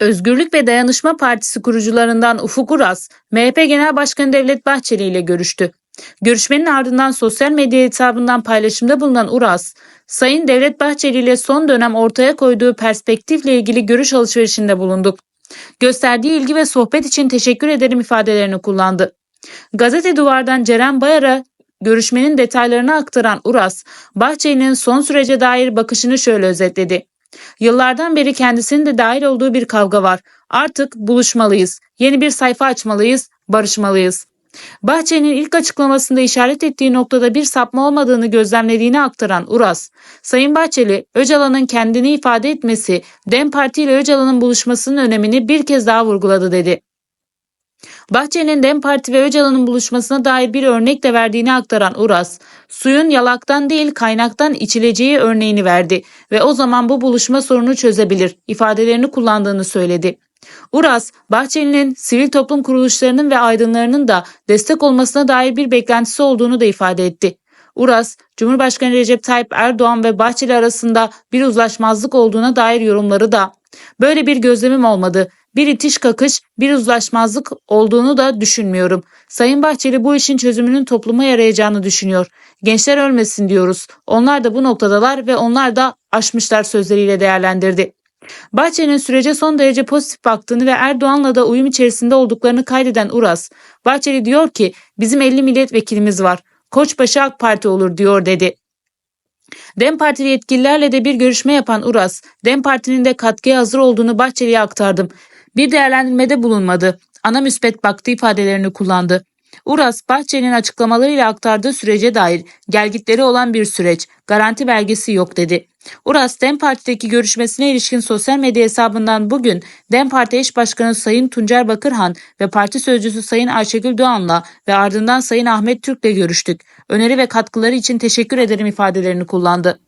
Özgürlük ve Dayanışma Partisi kurucularından Ufuk Uras, MHP Genel Başkanı Devlet Bahçeli ile görüştü. Görüşmenin ardından sosyal medya hesabından paylaşımda bulunan Uras, Sayın Devlet Bahçeli ile son dönem ortaya koyduğu perspektifle ilgili görüş alışverişinde bulunduk. Gösterdiği ilgi ve sohbet için teşekkür ederim ifadelerini kullandı. Gazete Duvar'dan Ceren Bayar'a görüşmenin detaylarını aktaran Uras, Bahçeli'nin son sürece dair bakışını şöyle özetledi. Yıllardan beri kendisinin de dahil olduğu bir kavga var. Artık buluşmalıyız. Yeni bir sayfa açmalıyız, barışmalıyız. Bahçeli'nin ilk açıklamasında işaret ettiği noktada bir sapma olmadığını gözlemlediğini aktaran Uras, Sayın Bahçeli, Öcalan'ın kendini ifade etmesi, DEM Parti ile Öcalan'ın buluşmasının önemini bir kez daha vurguladı dedi. Bahçeli'nin DEM Parti ve Öcalan'ın buluşmasına dair bir örnek de verdiğini aktaran Uras, suyun yalaktan değil kaynaktan içileceği örneğini verdi ve o zaman bu buluşma sorunu çözebilir ifadelerini kullandığını söyledi. Uras, Bahçeli'nin sivil toplum kuruluşlarının ve aydınlarının da destek olmasına dair bir beklentisi olduğunu da ifade etti. Uras, Cumhurbaşkanı Recep Tayyip Erdoğan ve Bahçeli arasında bir uzlaşmazlık olduğuna dair yorumları da böyle bir gözlemim olmadı. Bir itiş kakış, bir uzlaşmazlık olduğunu da düşünmüyorum. Sayın Bahçeli bu işin çözümünün topluma yarayacağını düşünüyor. Gençler ölmesin diyoruz. Onlar da bu noktadalar ve onlar da aşmışlar sözleriyle değerlendirdi. Bahçeli'nin sürece son derece pozitif baktığını ve Erdoğan'la da uyum içerisinde olduklarını kaydeden Uras, Bahçeli diyor ki bizim 50 milletvekilimiz var. Koçbaşı AK Parti olur diyor dedi. DEM Partili yetkililerle de bir görüşme yapan Uras, DEM Parti'nin de katkıya hazır olduğunu Bahçeli'ye aktardım. Bir değerlendirmede bulunmadı. Ana müspet baktı ifadelerini kullandı. Uras, Bahçeli'nin açıklamalarıyla aktardığı sürece dair gelgitleri olan bir süreç, garanti belgesi yok dedi. Uras, DEM Parti'deki görüşmesine ilişkin sosyal medya hesabından bugün DEM Parti eş başkanı Sayın Tuncer Bakırhan ve parti sözcüsü Sayın Ayşegül Doğan'la ve ardından Sayın Ahmet Türk'le görüştük. Öneri ve katkıları için teşekkür ederim ifadelerini kullandı.